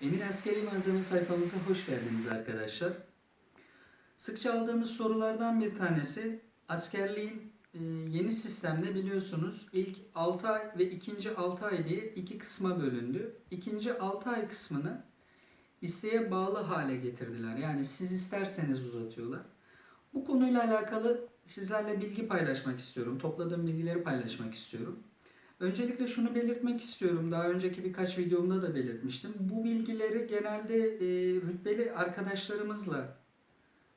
Emin Askeri Malzeme sayfamıza hoş geldiniz arkadaşlar. Sıkça aldığımız sorulardan bir tanesi askerliğin e, yeni sistemde biliyorsunuz ilk 6 ay ve ikinci 6 ay diye iki kısma bölündü. İkinci 6 ay kısmını isteğe bağlı hale getirdiler. Yani siz isterseniz uzatıyorlar. Bu konuyla alakalı sizlerle bilgi paylaşmak istiyorum. Topladığım bilgileri paylaşmak istiyorum. Öncelikle şunu belirtmek istiyorum. Daha önceki birkaç videomda da belirtmiştim. Bu bilgileri genelde e, rütbeli arkadaşlarımızla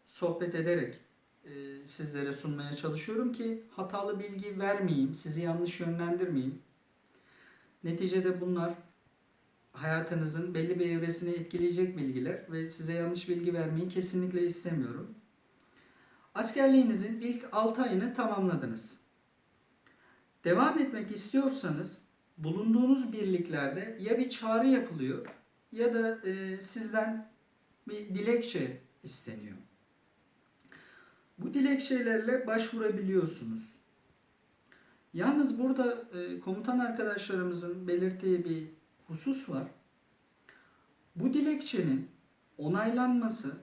sohbet ederek e, sizlere sunmaya çalışıyorum ki hatalı bilgi vermeyeyim, sizi yanlış yönlendirmeyeyim. Neticede bunlar hayatınızın belli bir evresini etkileyecek bilgiler ve size yanlış bilgi vermeyi kesinlikle istemiyorum. Askerliğinizin ilk 6 ayını tamamladınız. Devam etmek istiyorsanız bulunduğunuz birliklerde ya bir çağrı yapılıyor ya da e, sizden bir dilekçe isteniyor. Bu dilekçelerle başvurabiliyorsunuz. Yalnız burada e, komutan arkadaşlarımızın belirttiği bir husus var. Bu dilekçenin onaylanması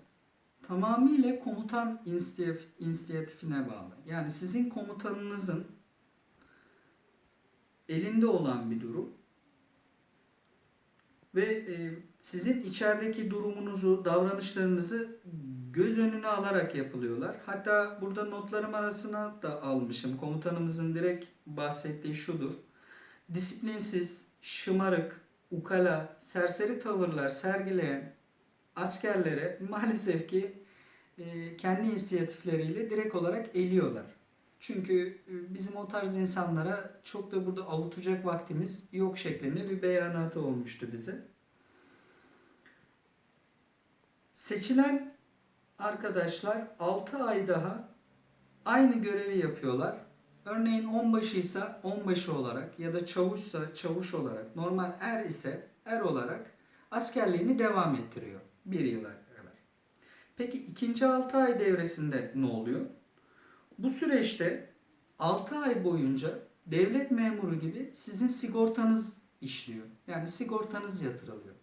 tamamıyla komutan inisiyatif- inisiyatifine bağlı. Yani sizin komutanınızın elinde olan bir durum. Ve e, sizin içerideki durumunuzu, davranışlarınızı göz önüne alarak yapılıyorlar. Hatta burada notlarım arasına da almışım. Komutanımızın direkt bahsettiği şudur. Disiplinsiz, şımarık, ukala, serseri tavırlar sergileyen askerlere maalesef ki e, kendi inisiyatifleriyle direkt olarak eliyorlar. Çünkü e, bizim o tarz insanlara çok da burada avutacak vaktimiz yok şeklinde bir beyanatı olmuştu bize. Seçilen arkadaşlar 6 ay daha aynı görevi yapıyorlar. Örneğin onbaşıysa onbaşı olarak ya da çavuşsa çavuş olarak, normal er ise er olarak askerliğini devam ettiriyor bir yıla kadar. Peki ikinci 6 ay devresinde ne oluyor? Bu süreçte 6 ay boyunca devlet memuru gibi sizin sigortanız işliyor. Yani sigortanız yatırılıyor.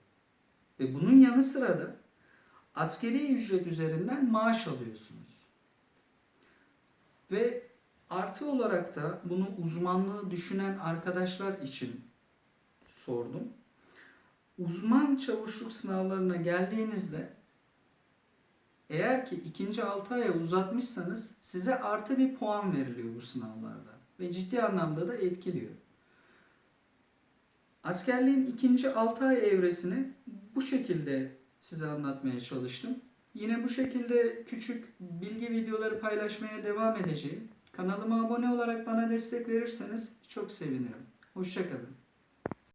Ve bunun yanı sıra da askeri ücret üzerinden maaş alıyorsunuz. Ve artı olarak da bunu uzmanlığı düşünen arkadaşlar için sordum. Uzman çavuşluk sınavlarına geldiğinizde eğer ki ikinci 6 aya uzatmışsanız size artı bir puan veriliyor bu sınavlarda. Ve ciddi anlamda da etkiliyor. Askerliğin ikinci 6 ay evresini bu şekilde size anlatmaya çalıştım. Yine bu şekilde küçük bilgi videoları paylaşmaya devam edeceğim. Kanalıma abone olarak bana destek verirseniz çok sevinirim. Hoşçakalın.